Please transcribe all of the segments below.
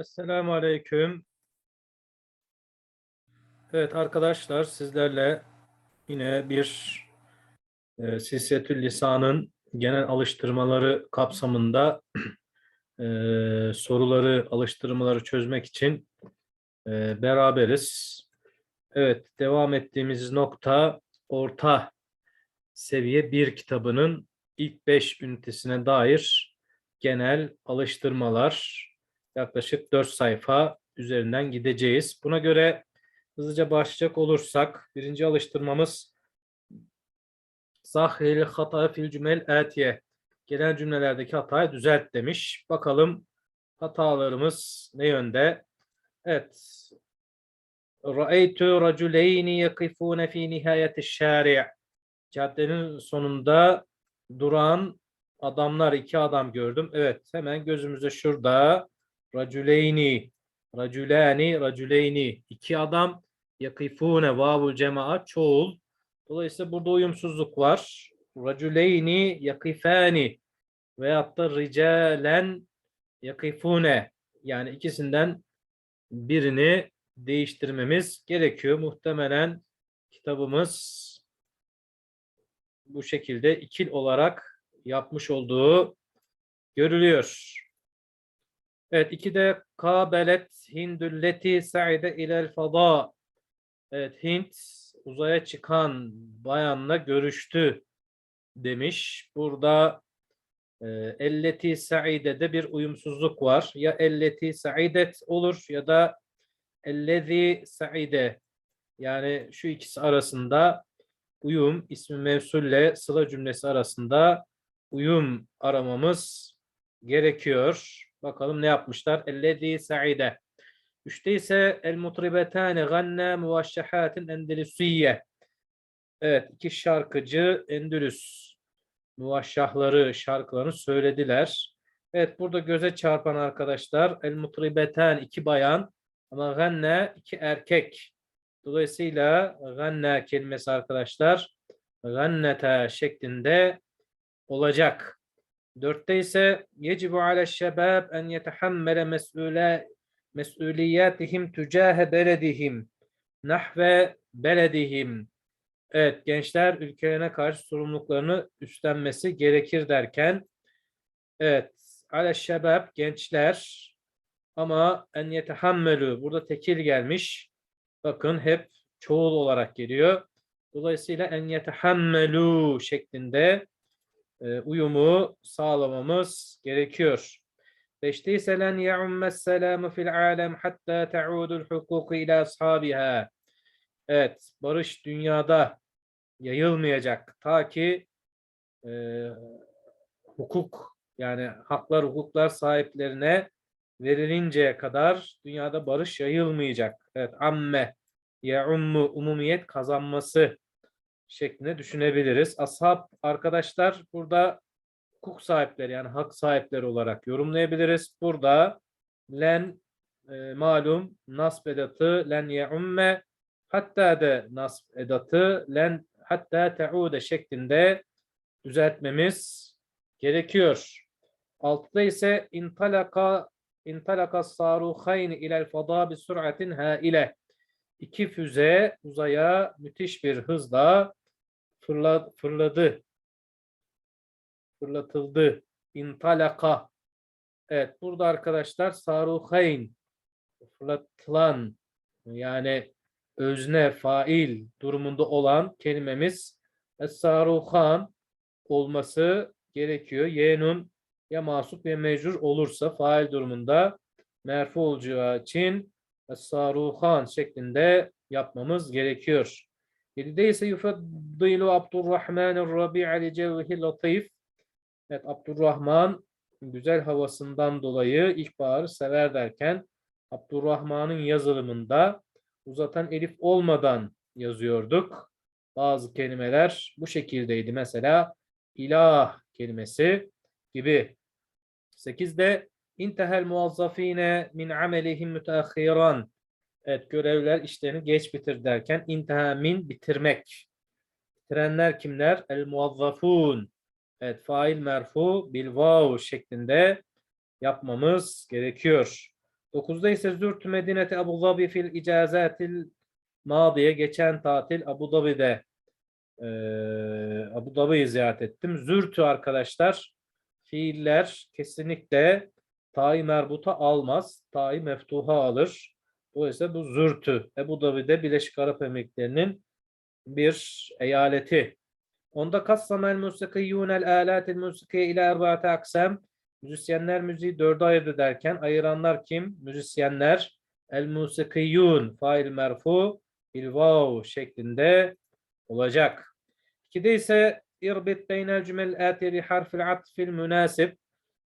Esselamu Aleyküm. Evet arkadaşlar sizlerle yine bir e, Silsiletül Lisan'ın genel alıştırmaları kapsamında e, soruları, alıştırmaları çözmek için e, beraberiz. Evet devam ettiğimiz nokta orta seviye bir kitabının ilk beş ünitesine dair genel alıştırmalar yaklaşık 4 sayfa üzerinden gideceğiz. Buna göre hızlıca başlayacak olursak birinci alıştırmamız Zahil hata fil cümel atiye. Gelen cümlelerdeki hatayı düzelt demiş. Bakalım hatalarımız ne yönde? Evet. Ra'eytu raculeyni yakifune fi nihayeti şari' Caddenin sonunda duran adamlar, iki adam gördüm. Evet, hemen gözümüzde şurada raculeyni, raculani, raculeyni. iki adam yakifune vavul cemaat çoğul. Dolayısıyla burada uyumsuzluk var. Raculeyni yakifani veyahut da ricalen yakifune. Yani ikisinden birini değiştirmemiz gerekiyor. Muhtemelen kitabımız bu şekilde ikil olarak yapmış olduğu görülüyor. Evet, iki de kabelet hindülleti sa'ide ilel fada. Evet, Hint uzaya çıkan bayanla görüştü demiş. Burada e, elleti sa'idede bir uyumsuzluk var. Ya elleti sa'idet olur ya da ellezi sa'ide. Yani şu ikisi arasında uyum ismi mevsulle sıla cümlesi arasında uyum aramamız gerekiyor. Bakalım ne yapmışlar? Ellezî sa'ide. Üçte ise el mutribetâne ganne muvashşahâtin endelüsiyye. Evet, iki şarkıcı Endülüs muvashşahları, şarkılarını söylediler. Evet, burada göze çarpan arkadaşlar el mutribeten iki bayan ama ganne iki erkek. Dolayısıyla ganne kelimesi arkadaşlar gannete şeklinde olacak. Dörtte ise yecibu ala şebab en yetehammele mes'ule mes'uliyatihim tücahe beledihim nahve beledihim. Evet gençler ülkelerine karşı sorumluluklarını üstlenmesi gerekir derken evet ala şebab gençler ama en yetehammelu burada tekil gelmiş. Bakın hep çoğul olarak geliyor. Dolayısıyla en yetehammelu şeklinde uyumu sağlamamız gerekiyor. Beşte ise len ye'ummes selamu fil alem hatta te'udul hukuku ila ashabiha. Evet, barış dünyada yayılmayacak ta ki e, hukuk yani haklar hukuklar sahiplerine verilinceye kadar dünyada barış yayılmayacak. Evet, amme, ye'ummu, umumiyet kazanması şeklinde düşünebiliriz. Ashab arkadaşlar burada hukuk sahipleri yani hak sahipleri olarak yorumlayabiliriz. Burada len e, malum nasb edatı len ye'umme hatta de nasb edatı len hatta te'ude şeklinde düzeltmemiz gerekiyor. Altta ise intalaka intalaka saruhayn ilel fada bi sür'atin haile. İki füze uzaya müthiş bir hızla fırla, fırladı. Fırlatıldı. İntalaka. Evet burada arkadaşlar saruhayn fırlatılan yani özne fail durumunda olan kelimemiz es-saruhan olması gerekiyor. Yenun ya masup ya mecrur olursa fail durumunda merfu olacağı için es-saruhan şeklinde yapmamız gerekiyor. Yedide ise yufaddilu Abdurrahmanir Rabi'a li cevhi latif. Evet Abdurrahman güzel havasından dolayı ilkbaharı sever derken Abdurrahman'ın yazılımında uzatan elif olmadan yazıyorduk. Bazı kelimeler bu şekildeydi. Mesela ilah kelimesi gibi. 8'de intehel muvazzafine min amelihim müteahhiran. Evet görevler işlerini geç bitir derken inteha min bitirmek. Bitirenler kimler? El muvazzafun. Evet fail merfu bil vav şeklinde yapmamız gerekiyor. Dokuzda ise zürtü medineti Abu Dhabi fil icazatil madiye geçen tatil Abu Dhabi'de eee Abu Dhabi'yi ziyaret ettim. Zürtü arkadaşlar fiiller kesinlikle ta'i merbuta almaz. Ta'i meftuha alır. Dolayısıyla bu zürtü. Ebu Dhabi'de Birleşik Arap Emirlikleri'nin bir eyaleti. Onda kassamel musikiyyûnel âlâtil musikiye ila erbâte aksam. Müzisyenler müziği dörde ayırdı derken ayıranlar kim? Müzisyenler. El musikiyyûn fail merfu bil vav şeklinde olacak. İkide ise irbit beynel cümel âtiye bi harfil atfil münasip.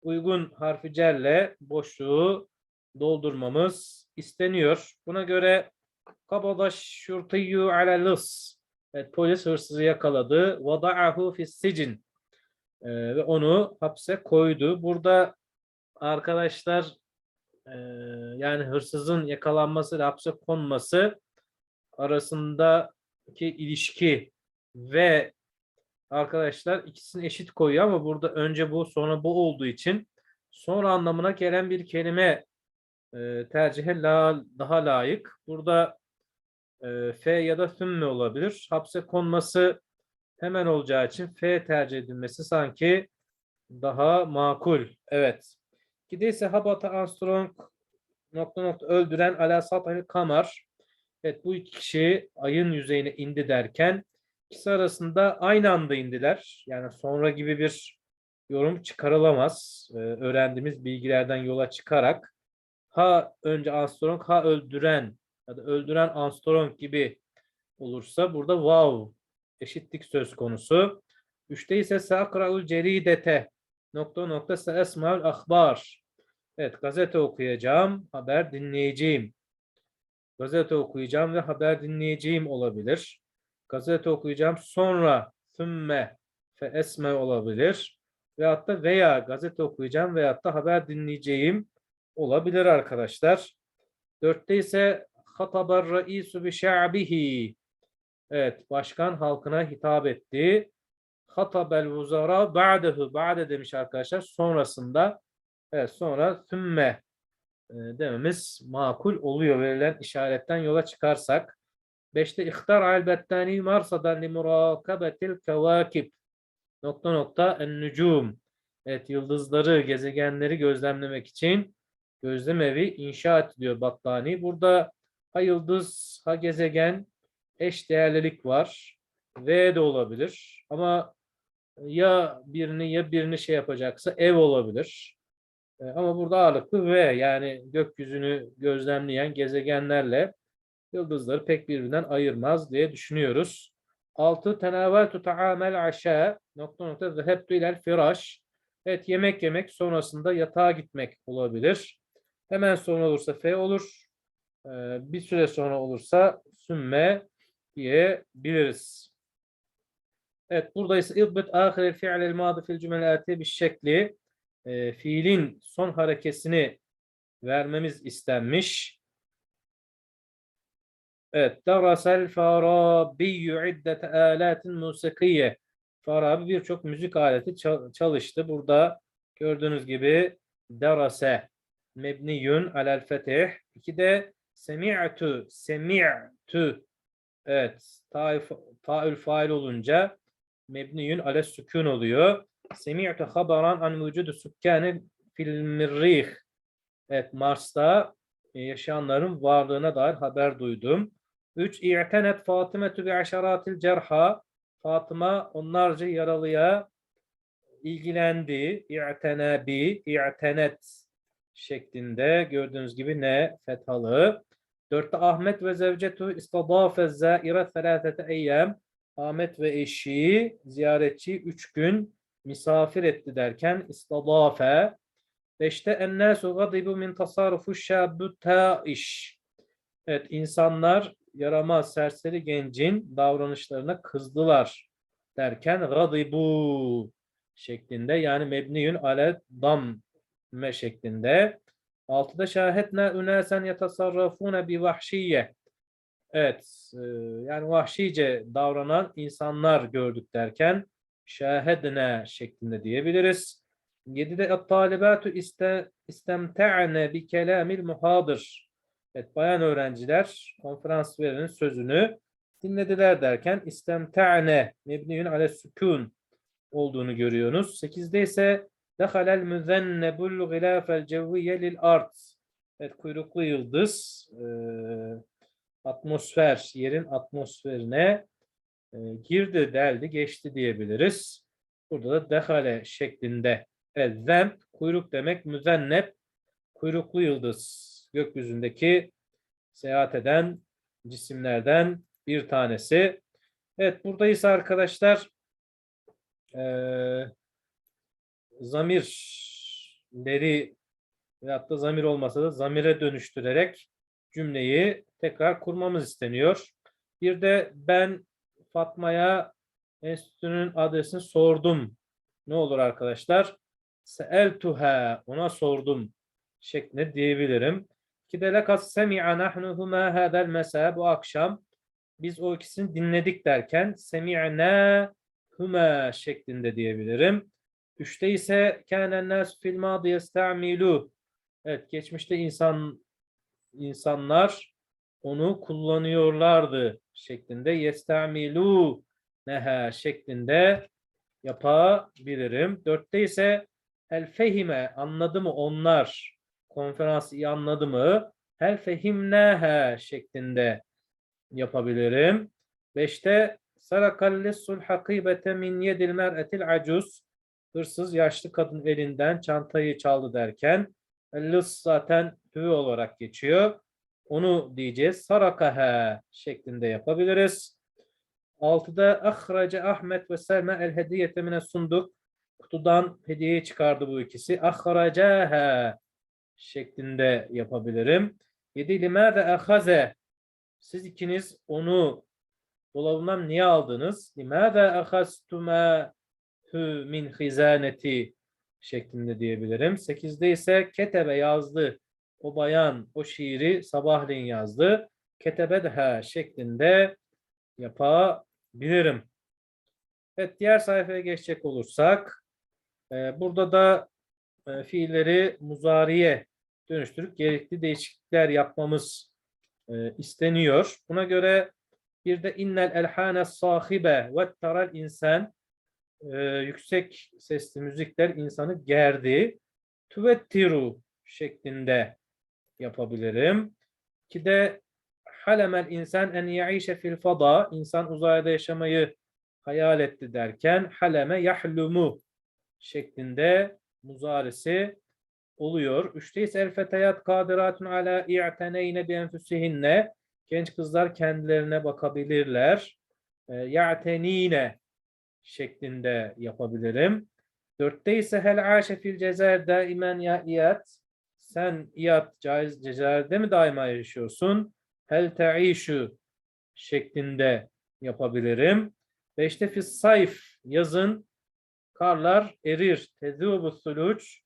Uygun harfi cerle boşluğu doldurmamız isteniyor. Buna göre kabada şurtiyyu ala lıs. Evet, polis hırsızı yakaladı. Vada'ahu fis sicin. Ee, ve onu hapse koydu. Burada arkadaşlar e, yani hırsızın yakalanması ile hapse konması arasındaki ilişki ve arkadaşlar ikisini eşit koyuyor ama burada önce bu sonra bu olduğu için sonra anlamına gelen bir kelime e, tercihe la, daha layık. Burada e, F ya da sümme olabilir. Hapse konması hemen olacağı için F tercih edilmesi sanki daha makul. Evet. İkide ise Habata Armstrong nokta nokta öldüren ala satahil kamar. Evet bu iki kişi ayın yüzeyine indi derken ikisi arasında aynı anda indiler. Yani sonra gibi bir yorum çıkarılamaz. Ee, öğrendiğimiz bilgilerden yola çıkarak ha önce Armstrong ha öldüren ya da öldüren Armstrong gibi olursa burada wow eşitlik söz konusu. Üçte ise sakraul ceridete nokta nokta seesmaul ahbar. Evet gazete okuyacağım, haber dinleyeceğim. Gazete okuyacağım ve haber dinleyeceğim olabilir. Gazete okuyacağım sonra sümme fe esme olabilir. Veyahut da veya gazete okuyacağım veyahut da haber dinleyeceğim olabilir arkadaşlar. Dörtte ise hatabar raisu bi şa'bihi. Evet, başkan halkına hitap etti. Hatabel vuzara ba'dehu. Ba'de demiş arkadaşlar. Sonrasında evet sonra sümme e, dememiz makul oluyor verilen işaretten yola çıkarsak. Beşte ihtar albettani marsadan li murakabetil kevakib. Nokta nokta en nücum. Evet yıldızları, gezegenleri gözlemlemek için gözlem evi inşa ediliyor Battani. Burada ha yıldız, ha gezegen eş değerlilik var. V de olabilir. Ama ya birini ya birini şey yapacaksa ev olabilir. E, Ama burada ağırlıklı V yani gökyüzünü gözlemleyen gezegenlerle yıldızları pek birbirinden ayırmaz diye düşünüyoruz. 6. Tenaveltu ta'amel aşağı nokta nokta zehebtu ilel firaş. Evet yemek yemek sonrasında yatağa gitmek olabilir. Hemen sonra olursa F olur. Ee, bir süre sonra olursa sümme diyebiliriz. Evet burada ise idbit ahirel fi'lel madi fil cümle atiye bir şekli e, fiilin son harekesini vermemiz istenmiş. Evet. Darasel Farabiyyü iddete âlâtin musikiye. Farabi birçok müzik aleti çal- çalıştı. Burada gördüğünüz gibi darase mebniyun alel fetih. İki de semi'tu semi'tu. Evet. Taül fail olunca mebniyun ale sükun oluyor. Semi'tu habaran an vücudu sükkâni fil mirrih. Evet. Mars'ta e, yaşayanların varlığına dair haber duydum. 3. İ'tenet Fatımetü bi aşaratil cerha. Fatıma onlarca yaralıya ilgilendi. İ'tene bi, i'tenet şeklinde gördüğünüz gibi ne fethalı. 4'te Ahmet ve zevcetu istadafe zaire felâfete eyyem. Ahmet ve eşi ziyaretçi üç gün misafir etti derken istadafe. Beşte ennâsu gadibu min tasarrufu şâbü tâiş. Evet insanlar yaramaz serseri gencin davranışlarına kızdılar derken gadibu şeklinde yani mebniyün ale damme şeklinde. Altıda şahitne ünasen yetasarrafune bi vahşiye. Evet e, yani vahşice davranan insanlar gördük derken şahedne şeklinde diyebiliriz. 7'de et-talibatu iste, istemte'ne bi kelamil muhadır. Evet, bayan öğrenciler konferans verenin sözünü dinlediler derken istemte'ne mebniyün ale sükun olduğunu görüyoruz. 8'de ise dehalel müzennebul gılafel cevviye lil art. Evet, kuyruklu yıldız e, atmosfer, yerin atmosferine e, girdi, deldi, geçti diyebiliriz. Burada da dehale şeklinde. Evet, zemp, kuyruk demek, müzennep, kuyruklu yıldız. Gökyüzündeki seyahat eden cisimlerden bir tanesi. Evet, buradayız arkadaşlar. Ee, zamirleri veyahut da zamir olmasa da zamire dönüştürerek cümleyi tekrar kurmamız isteniyor. Bir de ben Fatma'ya enstitünün adresini sordum. Ne olur arkadaşlar? Seeltuha ona sordum şeklinde diyebilirim. Ki de lekas semi'a nahnuhuma hadal mesa bu akşam biz o ikisini dinledik derken semi'na huma şeklinde diyebilirim. Üçte ise kânen nâs fil mâdi yesta'milu. Evet geçmişte insan insanlar onu kullanıyorlardı şeklinde yestamilu neha şeklinde yapabilirim. Dörtte ise el fehime anladı mı onlar konferansı iyi anladı mı? Hel fehimneha şeklinde yapabilirim. Beşte sarakallissul hakibete min yedil mer'etil acuz hırsız yaşlı kadın elinden çantayı çaldı derken lıs zaten hü olarak geçiyor. Onu diyeceğiz. Sarakaha şeklinde yapabiliriz. Altıda ahraca Ahmet ve Selma el hediyete sunduk. Kutudan hediye çıkardı bu ikisi. Ahracaha şeklinde yapabilirim. Yedi limâde ahaze siz ikiniz onu dolabından niye aldınız? Limâde ahastuma hü min hizaneti şeklinde diyebilirim. Sekizde ise ketebe yazdı. O bayan o şiiri sabahleyin yazdı. Ketebedha şeklinde yapabilirim. Evet diğer sayfaya geçecek olursak e, burada da e, fiilleri muzariye dönüştürüp gerekli değişiklikler yapmamız e, isteniyor. Buna göre bir de innel elhane sahibe ve taral insan yüksek sesli müzikler insanı gerdi. Tüvettiru şeklinde yapabilirim. Ki de halemel insan en yaişe fil fada insan uzayda yaşamayı hayal etti derken haleme yahlumu şeklinde muzaresi oluyor. Üçte ise el feteyat kadiratun ala i'teneyne bi enfusihinne genç kızlar kendilerine bakabilirler. E, ya'tenine şeklinde yapabilirim. Dörtte ise hel aşe fil cezer daimen ya iyat sen iyat caiz Cezayir'de mi daima yaşıyorsun? Hel te'işu şeklinde yapabilirim. Beşte fis sayf yazın karlar erir. Tezûbu suluç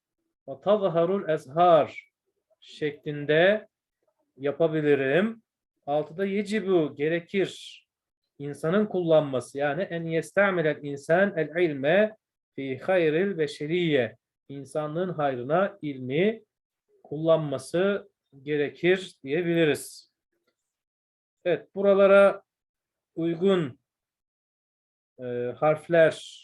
ve tazharul ezhar şeklinde yapabilirim. Altıda yecibu gerekir insanın kullanması yani en yestamilel insan el ilme fi hayril beşeriye insanlığın hayrına ilmi kullanması gerekir diyebiliriz. Evet, buralara uygun e, harfler,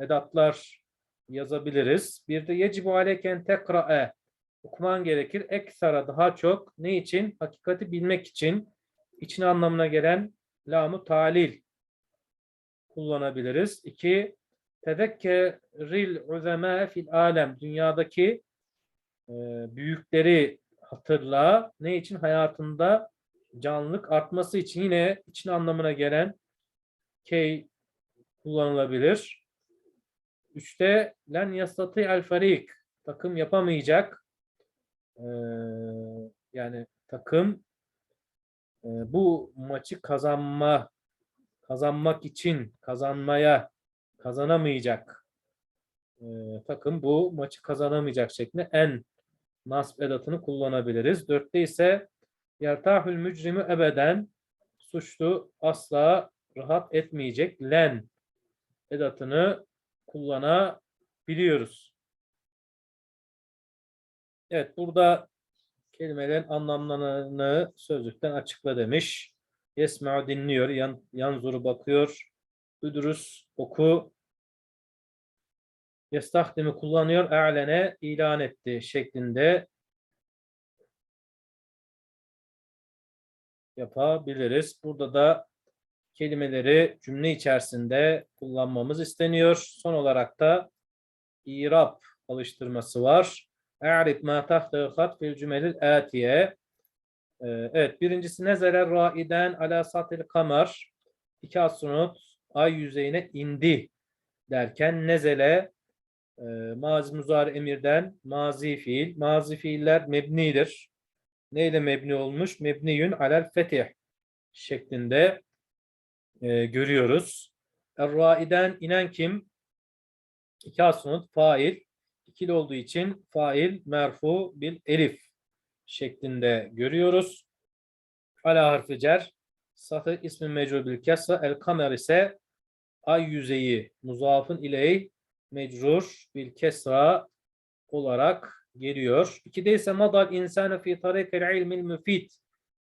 edatlar yazabiliriz. Bir de yecibu aleyken tekra'e okuman gerekir. Eksara daha çok. Ne için? Hakikati bilmek için. İçine anlamına gelen lamu talil kullanabiliriz. İki, tezekkeril uzema fil alem. Dünyadaki e, büyükleri hatırla. Ne için? Hayatında canlılık artması için yine için anlamına gelen key kullanılabilir. Üçte len yastati el farik. Takım yapamayacak. Ee, yani takım bu maçı kazanma kazanmak için kazanmaya kazanamayacak e, takım bu maçı kazanamayacak şeklinde en nasb edatını kullanabiliriz. Dörtte ise yertahül mücrimi ebeden suçlu asla rahat etmeyecek len edatını kullanabiliyoruz. Evet burada kelimelerin anlamlarını sözlükten açıkla demiş. Yesma'u dinliyor, yan, yanzuru bakıyor. Üdürüs oku. Yestahdimi kullanıyor, e'lene ilan etti şeklinde yapabiliriz. Burada da kelimeleri cümle içerisinde kullanmamız isteniyor. Son olarak da İrab alıştırması var. E'rib ma tahtahu hat fil cümelil atiye. Evet, birincisi nezele raiden ala satil kamer. İki astronot ay yüzeyine indi derken nezele e, mazi muzari emirden mazi fiil. Mazi fiiller mebnidir. Neyle mebni olmuş? Mebniyün alel fetih şeklinde e, görüyoruz. Er-raiden inen kim? İki astronot fail. İkili olduğu için fail merfu bil elif şeklinde görüyoruz. Ala harfi cer. Satı ismi mecrur bil kesra. El kamer ise ay yüzeyi muzafın iley mecrur bil kesra olarak geliyor. İkide ise madal insanı fi tarikel ilmil müfid.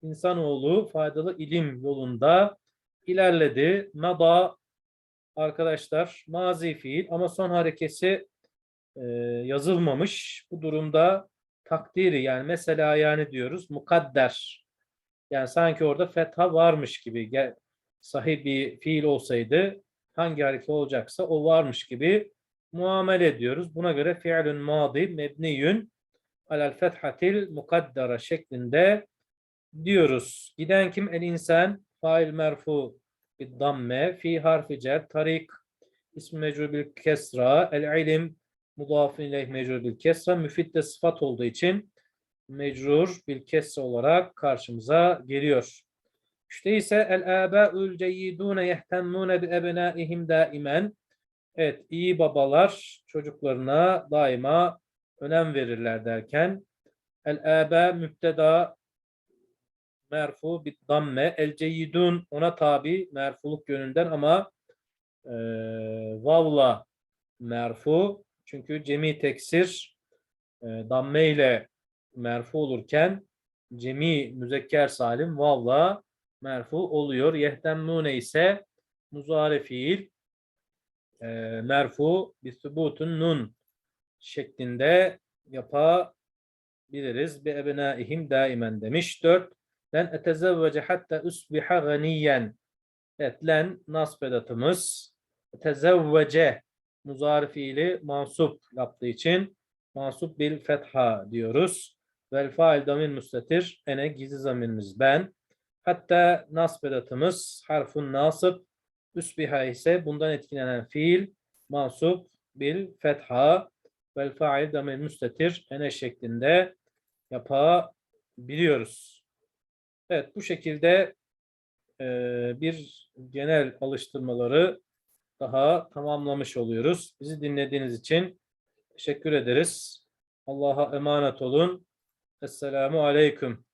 İnsanoğlu faydalı ilim yolunda ilerledi. Mada arkadaşlar mazi fiil ama son harekesi e, yazılmamış. Bu durumda takdiri yani mesela yani diyoruz mukadder. Yani sanki orada fetha varmış gibi gel, bir fiil olsaydı hangi hareket olacaksa o varmış gibi muamele ediyoruz. Buna göre fiilün madi mebniyün alel fethatil mukaddara şeklinde diyoruz. Giden kim? El insan fail merfu bir damme fi harfi cer tarik ismi mecrur bil kesra el ilim mudafin ileyh mecrur bil kesra müfit de sıfat olduğu için mecrur bil kesra olarak karşımıza geliyor. İşte ise el âbâ'ül ceyyidûne yehtemmûne bi ebnâihim daimen. Evet, iyi babalar çocuklarına daima önem verirler derken el âbâ müpteda merfu bit damme el ceyyidun ona tabi merfuluk yönünden ama e, vavla merfu çünkü cemi teksir e, damme ile merfu olurken cemi müzekker salim vavla merfu oluyor. Yehtemmune ise muzari fiil e, merfu bi subutun nun şeklinde yapabiliriz. Bi ebnaihim daimen demiş. Dört. Len etezevvece hatta usbiha ganiyen. Evet, len nasb edatımız. Muzari fiili mansup yaptığı için mansup bil fetha diyoruz. Vel fail damir müstetir. Ene gizli zamirimiz ben. Hatta nasb edatımız harfun nasıb. Üsbiha ise bundan etkilenen fiil mansup bil fetha. Vel fail damir müstetir. Ene şeklinde yapabiliyoruz. Evet bu şekilde bir genel alıştırmaları daha tamamlamış oluyoruz. Bizi dinlediğiniz için teşekkür ederiz. Allah'a emanet olun. Esselamu Aleyküm.